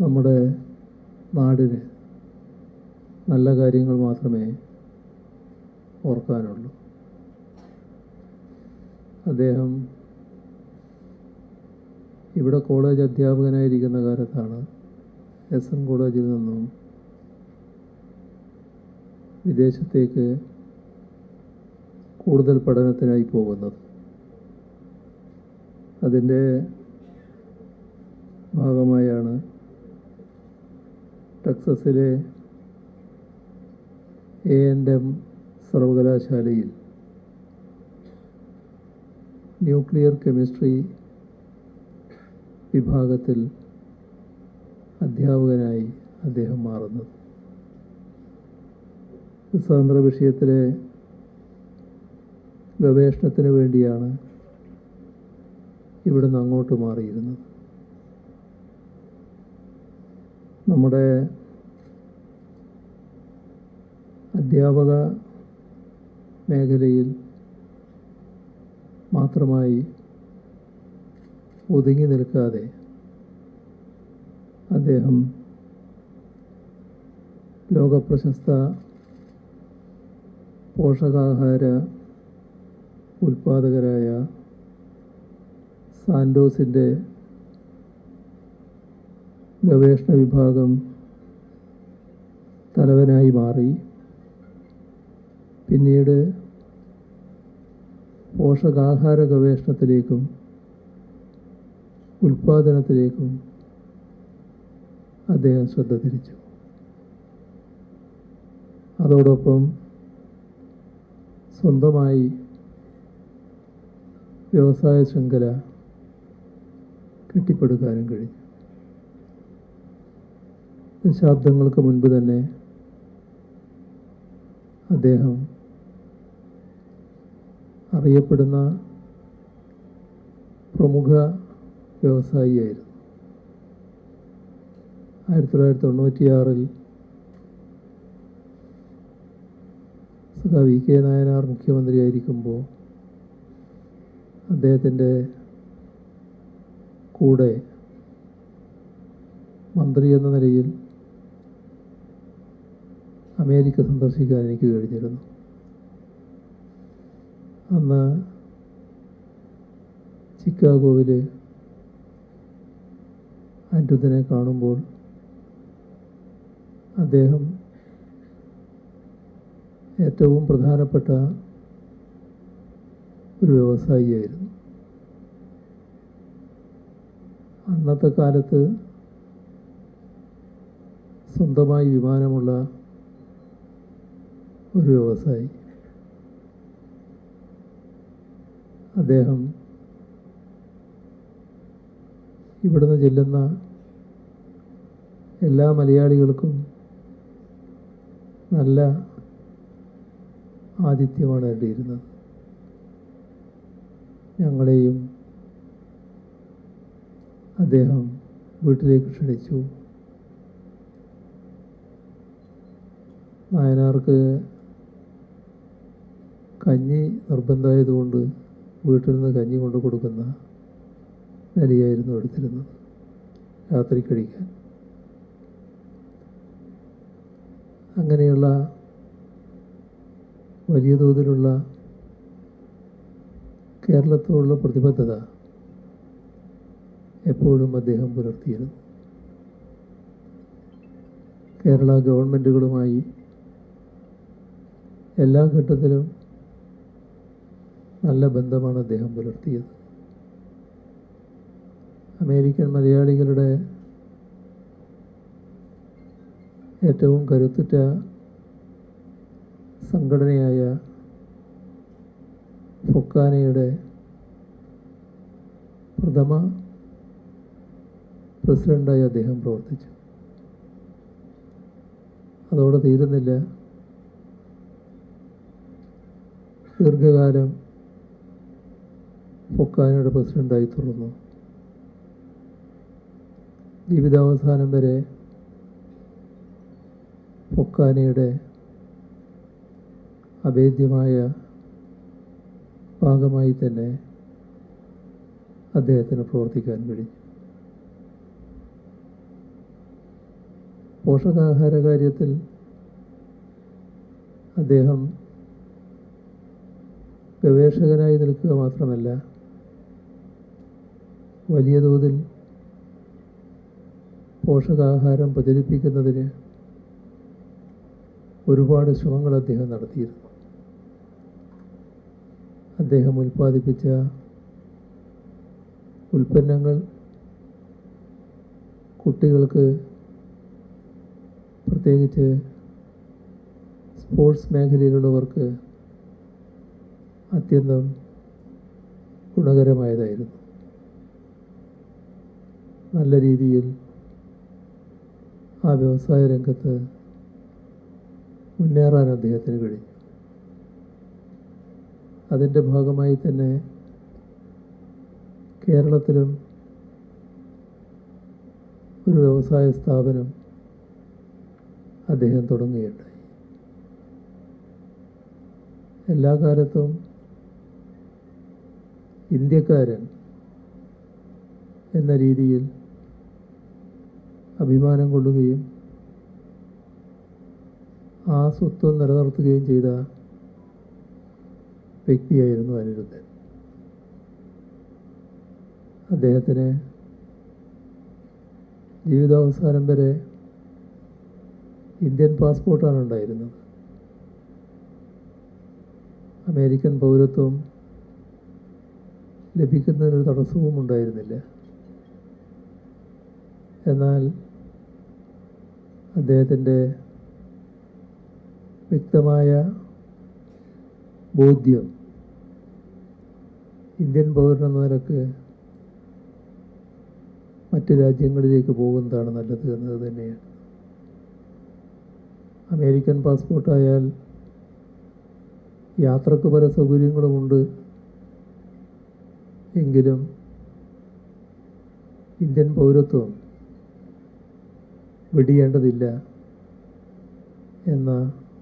നമ്മുടെ നാടിന് നല്ല കാര്യങ്ങൾ മാത്രമേ ഓർക്കാനുള്ളൂ. അദ്ദേഹം ഇവിടെ കോളേജ് അധ്യാപകനായിരിക്കുന്ന കാലത്താണ് എസ് എൻ കോളേജിൽ നിന്നും വിദേശത്തേക്ക് കൂടുതൽ പഠനത്തിനായി പോകുന്നത്. അതിന്റെ ഭാഗമായാണ് ടെക്സസിലെ എ എൻ എം സർവകലാശാലയിൽ ന്യൂക്ലിയർ കെമിസ്ട്രി വിഭാഗത്തിൽ അധ്യാപകനായി അദ്ദേഹം മാറുന്നത്. സ്വതന്ത്ര വിഷയത്തിലെ ഗവേഷണത്തിന് വേണ്ടിയാണ് ഇവിടുന്ന് അങ്ങോട്ട് മാറിയിരുന്നത്. നമ്മുടെ അധ്യാപക മേഖലയിൽ മാത്രമായി ഒതുങ്ങി നിൽക്കാതെ അദ്ദേഹം ലോകപ്രശസ്ത പോഷകാഹാര ഉൽപാദകരായ സാൻഡോസിന്റെ ഗവേഷണ വിഭാഗം തലവനായി മാറി. പിന്നീട് പോഷകാഹാര ഗവേഷണത്തിലേക്കും ഉൽപ്പാദനത്തിലേക്കും അദ്ദേഹം ശ്രദ്ധ തിരിച്ചു. അതോടൊപ്പം സ്വന്തമായി വ്യവസായ ശൃംഖല കെട്ടിപ്പടുക്കാനും കഴിഞ്ഞു. ദശാബ്ദങ്ങൾക്ക് മുൻപ് തന്നെ അദ്ദേഹം അറിയപ്പെടുന്ന പ്രമുഖ വ്യവസായിയായിരുന്നു. ആയിരത്തി തൊള്ളായിരത്തി തൊണ്ണൂറ്റിയാറിൽ വി കെ നായനാർ മുഖ്യമന്ത്രിയായിരിക്കുമ്പോൾ അദ്ദേഹത്തിന്റെ കൂടെ മന്ത്രി എന്ന നിലയിൽ അമേരിക്ക സന്ദർശിക്കാൻ എനിക്ക് കഴിഞ്ഞിരുന്നു. അന്ന് ചിക്കാഗോയിൽ അനിരുദ്ധനെ കാണുമ്പോൾ അദ്ദേഹം ഏറ്റവും പ്രധാനപ്പെട്ട ഒരു വ്യവസായിയായിരുന്നു. അന്നത്തെ കാലത്ത് സ്വന്തമായി വിമാനമുള്ള ഒരു വ്യവസായി. അദ്ദേഹം ഇവിടുന്ന് ചെല്ലുന്ന എല്ലാ മലയാളികൾക്കും നല്ല ആതിഥ്യമാണ് വേണ്ടിയിരുന്നത് ഞങ്ങളെയും അദ്ദേഹം വീട്ടിലേക്ക് ക്ഷണിച്ചു. നായനാർക്ക് കഞ്ഞി നിർബന്ധമായതുകൊണ്ട് വീട്ടിൽ നിന്ന് കഞ്ഞി കൊണ്ടു കൊടുക്കുന്ന അരിയായിരുന്നു എടുത്തിരുന്നത്. രാത്രി കഴിക്കാൻ. അങ്ങനെയുള്ള വലിയ തോതിലുള്ള കേരളത്തോടുള്ള പ്രതിബദ്ധത എപ്പോഴും അദ്ദേഹം പുലർത്തിയിരുന്നു. കേരള ഗവൺമെന്റുകളുമായി എല്ലാ ഘട്ടത്തിലും നല്ല ബന്ധമാണ് അദ്ദേഹം പുലർത്തിയത്. അമേരിക്കൻ മലയാളികളുടെ ഏറ്റവും കരുത്തുറ്റ സംഘടനയായ ഫൊക്കാനയുടെ പ്രഥമ പ്രസിഡന്റായി അദ്ദേഹം പ്രവർത്തിച്ചു. അതോടെ തീരുന്നില്ല. ദീർഘകാലം ഫൊക്കാനയുടെ പ്രസിഡന്റായി തുടർന്നു ജീവിതാവസാനം വരെ ഫൊക്കാനയുടെ അഭേദ്യമായ ഭാഗമായി തന്നെ അദ്ദേഹത്തിന് പ്രവർത്തിക്കാൻ കഴിഞ്ഞു. പോഷകാഹാര കാര്യത്തിൽ അദ്ദേഹം ഗവേഷകനായി നിൽക്കുക മാത്രമല്ല വലിയ തോതിൽ പോഷകാഹാരം പ്രചരിപ്പിക്കുന്നതിന് ഒരുപാട് ശ്രമങ്ങൾ അദ്ദേഹം നടത്തിയിരുന്നു. അദ്ദേഹം ഉൽപ്പാദിപ്പിച്ച ഉൽപ്പന്നങ്ങൾ കുട്ടികൾക്ക് പ്രത്യേകിച്ച് സ്പോർട്സ് മേഖലയിലുള്ളവർക്ക് അത്യന്തം ഗുണകരമായതായിരുന്നു. നല്ല രീതിയിൽ ആ വ്യവസായ രംഗത്ത് മുന്നേറാൻ അദ്ദേഹത്തിന് കഴിഞ്ഞു അതിന്റെ ഭാഗമായി തന്നെ കേരളത്തിലും ഒരു വ്യവസായ സ്ഥാപനം അദ്ദേഹം തുടങ്ങുകയുണ്ടായി. എല്ലാ കാലത്തും ഇന്ത്യക്കാരൻ എന്ന രീതിയിൽ അഭിമാനം കൊള്ളുകയും ആ സ്വത്വം നിലനിർത്തുകയും ചെയ്ത വ്യക്തിയായിരുന്നു അനിരുദ്ധൻ. അദ്ദേഹത്തിന് ജീവിതാവസാനം വരെ ഇന്ത്യൻ പാസ്പോർട്ടാണ് ഉണ്ടായിരുന്നത്. അമേരിക്കൻ പൗരത്വം ലഭിക്കുന്നതിനൊരു തടസ്സവും ഉണ്ടായിരുന്നില്ല എന്നാൽ അദ്ദേഹത്തിന്റെ വ്യക്തമായ ബോധ്യം ഇന്ത്യൻ പൗരനെന്ന നിലയ്ക്ക് മറ്റ് രാജ്യങ്ങളിലേക്ക് പോകുന്നതാണ് നല്ലത് എന്നത് തന്നെയാണ്. അമേരിക്കൻ പാസ്പോർട്ടായാൽ യാത്രയ്ക്ക് പല സൗകര്യങ്ങളുമുണ്ട്. എങ്കിലും ഇന്ത്യൻ പൗരത്വം വെടിയേണ്ടതില്ല എന്ന